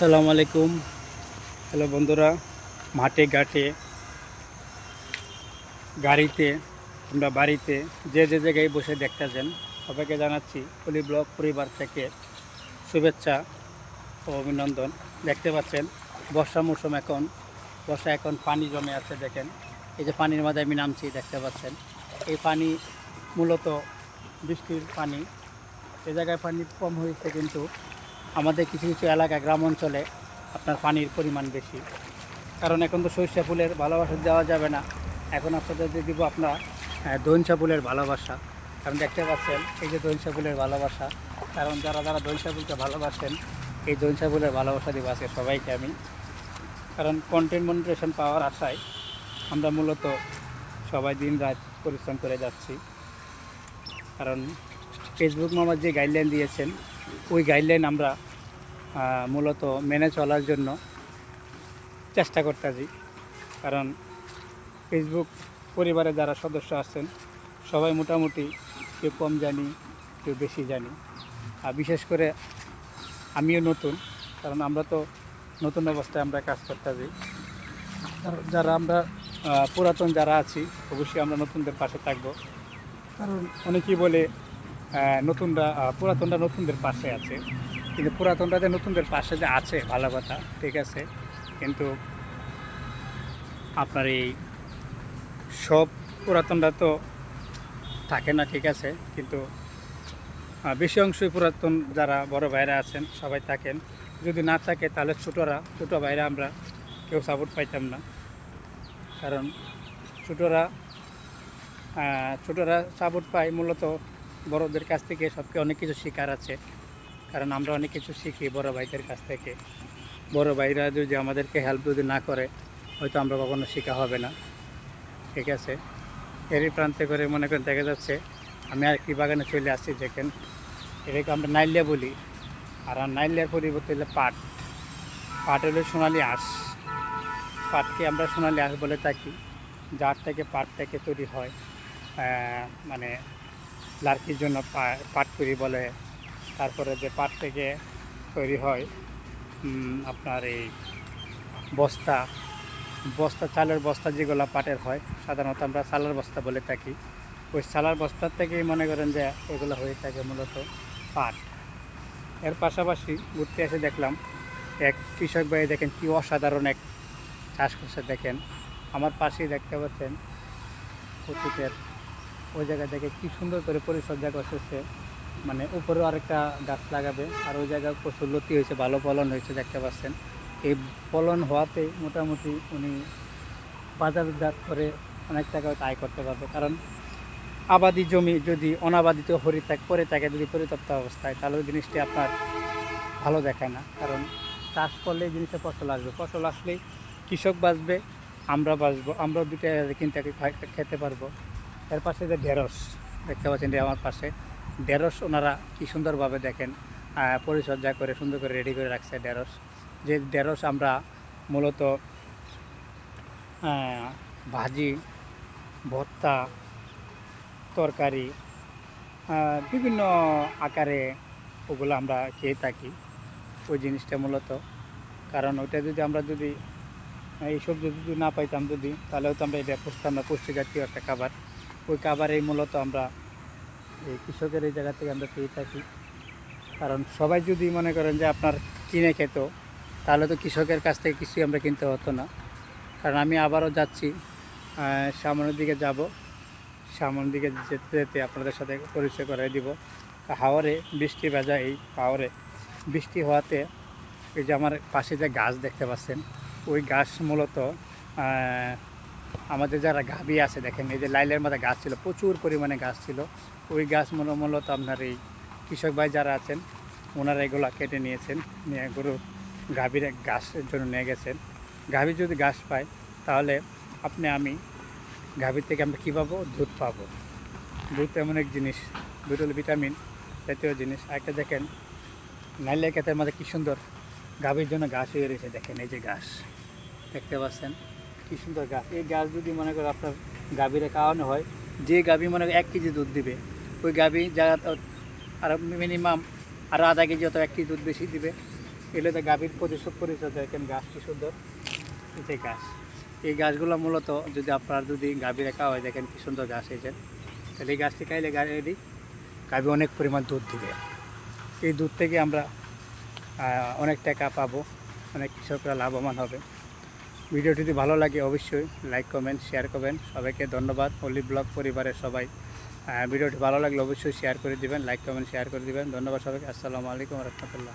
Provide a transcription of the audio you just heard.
আসসালামু আলাইকুম। হ্যালো বন্ধুরা, মাঠে, ঘাটে, গাড়িতে, কিংবা বাড়িতে, যে যে জায়গায় বসে দেখতেছেন, সবাইকে জানাচ্ছি পলি ব্লক পরিবার থেকে শুভেচ্ছা ও অভিনন্দন। দেখতে পাচ্ছেন, বর্ষা মৌসুম এখন, বর্ষা এখন পানি জমে আছে, দেখেন। এই যে পানির মাঝে আমি নামছি, দেখতে পাচ্ছেন। এই পানি মূলত বৃষ্টির পানি। এ জায়গায় পানি কম হয়েছে কিন্তু আমাদের কিছু কিছু এলাকা, গ্রাম অঞ্চলে আপনার পানির পরিমাণ বেশি। কারণ এখন তো সরিষা ফুলের ভালোবাসা দেওয়া যাবে না। এখন আপনাদের দিব আপনার দৈনসা ফুলের ভালোবাসা। কারণ দেখতে পাচ্ছেন, এই যে দৈনসা ফুলের ভালোবাসা। কারণ যারা যারা দৈনসা ফুলকে ভালোবাসেন, এই দৈনসা ফুলের ভালোবাসা দিব আজকে সবাইকে আমি। কারণ কন্টেন্ট মনিটেশন পাওয়ার আশায় আমরা মূলত সবাই দিন রাত পরিশ্রম করে যাচ্ছি। কারণ ফেসবুক মামার যে গাইডলাইন দিয়েছেন ওই গাইডলাইন আমরা মূলত মেনে চলার জন্য চেষ্টা করতেছি। কারণ ফেসবুক পরিবারে যারা সদস্য আছেন, সবাই মোটামুটি কেউ কম জানি, কেউ বেশি জানি। আর বিশেষ করে আমিও নতুন, কারণ আমরা তো নতুন অবস্থায় আমরা কাজ করতেছি। যারা আমরা পুরাতন যারা আছি, অবশ্যই আমরা নতুনদের পাশে থাকব। কারণ অনেকেই বলে নতুনরা পুরাতনরা নতুনদের পাশে আছে। কিন্তু পুরাতনরা যে নতুনদের পাশে যে আছে, ভালো কথা, ঠিক আছে। কিন্তু আপনার এই সব পুরাতনরা তো থাকে না, ঠিক আছে। কিন্তু বেশি অংশই পুরাতন যারা বড় ভাইরা আছেন, সবাই থাকেন। যদি না থাকে, তাহলে ছোটরা, ছোটো ভাইরা আমরা কেউ সাপোর্ট পাইতাম না। কারণ ছোটরা ছোটরা সাপোর্ট পায় মূলত বড়দের কাছ থেকে সবকে অনেক কিছু শেখার আছে। কারণ আমরা অনেক কিছু শিখি বড় ভাইদের কাছ থেকে। বড় ভাইরা যদি আমাদেরকে হেল্প যদি না করে, হয়তো আমরা কখনো শেখা হবে না। ঠিক আছে? এরই প্রান্তে করে মনে করেন দেখা যাচ্ছে, আমি আর কি বাগানে চলে আসছি দেখেন। এটাকে আমরা নাইলিয়া বলি। আর নাইলিয়ার পরিবর্তে হলে পাট। পাট হলো সোনালি আঁশ। পাটকে আমরা সোনালি আঁশ বলে থাকি। যার থেকে পাট থেকে তৈরি হয় মানে লার্কির জন্য পাট তৈরি বলে। তারপরে যে পাট থেকে তৈরি হয় আপনার এই বস্তা বস্তা, চালের বস্তা যেগুলো পাটের হয়, সাধারণত আমরা চালের বস্তা বলে থাকি। ওই চালার বস্তার থেকেই মনে করেন যে এগুলো হয়ে থাকে মূলত পাট। এর পাশাপাশি ঘুরতে এসে দেখলাম, এক কৃষক ভাই দেখেন কি অসাধারণ এক চাষ করছে, দেখেন। আমার পাশেই দেখতে পাচ্ছেন অতীতের ওই জায়গা থেকে কি সুন্দর করে পরিচর্যা করতেছে। মানে উপরেও আরেকটা গাছ লাগাবে, আর ওই জায়গায় প্রচুর লতি হয়েছে, ভালো ফলন হয়েছে, দেখতে পাচ্ছেন। এই ফলন হওয়াতে মোটামুটি উনি বাজারজাত করে অনেক টাকা আয় করতে পারবে। কারণ আবাদি জমি যদি অনাবাদিত হরি থাক পরে থাকে যদি পরিতপ্ত অবস্থায়, তাহলে ওই জিনিসটি আপনার ভালো দেখায় না। কারণ চাষ করলে জিনিসটা ফসল আসবে। ফসল আসলেই কৃষক বাঁচবে, আমরা বাঁচবো, আমরাও দুটো কিনতে খেতে পারব। এর পাশে যে ঢেঁড়স, দেখতে পাচ্ছেন আমার পাশে। ঢেঁড়স ওনারা কি সুন্দরভাবে দেখেন পরিচর্যা করে, সুন্দর করে রেডি করে রাখছে ঢেঁড়স। যে ঢেঁড়স আমরা মূলত ভাজি, ভর্তা, তরকারি বিভিন্ন আকারে ওগুলো আমরা খেয়ে থাকি ওই জিনিসটা মূলত। কারণ ওইটা যদি আমরা যদি, এই সবজি যদি না পাইতাম যদি, তাহলে হয়তো আমরা এটা পুষতাম না পুষ্টি জাতীয় একটা খাবার ওই খাবারেই মূলত আমরা এই কৃষকের এই জায়গা থেকে আমরা পেয়ে থাকি। কারণ সবাই যদি মনে করেন যে আপনার কিনে খেত, তাহলে তো কৃষকের কাছ থেকে কিছুই আমরা কিনতে হতো না। কারণ আমি আবারও যাচ্ছি সামনের দিকে যাব। সামনের দিকে যেতে যেতে আপনাদের সাথে পরিচয় করে দিব। হাওয়ারে বৃষ্টি ভেজা এই হাওয়ারে বৃষ্টি হওয়াতে এই যে আমার পাশে যে গাছ দেখতে পাচ্ছেন, ওই গাছ মূলত আমাদের যারা গাভী আছে, দেখেন এই যে লাইলের মধ্যে গাছ ছিল, প্রচুর পরিমাণে গাছ ছিল। ওই গাছ মূল- মূলত আপনার এই কৃষক ভাই যারা আছেন, ওনারা এগুলো কেটে নিয়েছেন, নিয়ে গরু গাভীর গাছের জন্য নিয়ে গেছেন। গাভী যদি ঘাস পায়, তাহলে আপনি, আমি গাভীর থেকে আমরা কী পাবো? দুধ পাবো। দুধ এমন এক জিনিস, দুধ হলো ভিটামিন জাতীয় জিনিস। একটা দেখেন নাইলে ক্ষেতের মধ্যে কী সুন্দর গাভীর জন্য ঘাস হয়ে রয়েছে, দেখেন এই যে ঘাস দেখতে পাচ্ছেন? কি সুন্দর গাছ এই গাছ যদি মনে করো আপনার গাভীরে খাওয়ানো হয়, যে গাভী মনে করো এক কেজি দুধ দিবে, ওই গাভী যারা আর মিনিমাম আরও আধা কেজি অত এক কেজি দুধ বেশি দিবে এগুলো তো গাভীর পরিচয় পরিচয় দেখেন গাছটি সুন্দর। এই গাছ। এই গাছগুলো মূলত যদি আপনার যদি গাভী রাখা হয়, দেখেন কি সুন্দর গাছ হয়েছে তাহলে এই গাছটি খাইলে গাড়ি গাভী অনেক পরিমাণ দুধ দিবে। এই দুধ থেকে আমরা অনেক টাকা পাবো। অনেক কৃষকরা লাভবান হবে। ভিডিওটি যদি ভালো লাগে অবশ্যই লাইক, কমেন্ট, শেয়ার করবেন। সবাইকে ধন্যবাদ। অলি ব্লগ পরিবারের সবাই। ভিডিওটি ভালো লাগলে অবশ্যই শেয়ার করে দেবেন, লাইক, কমেন্ট, শেয়ার করে দেবেন। ধন্যবাদ সবাইকে। আসসালামু আলাইকুম রহমতুল্লাহ।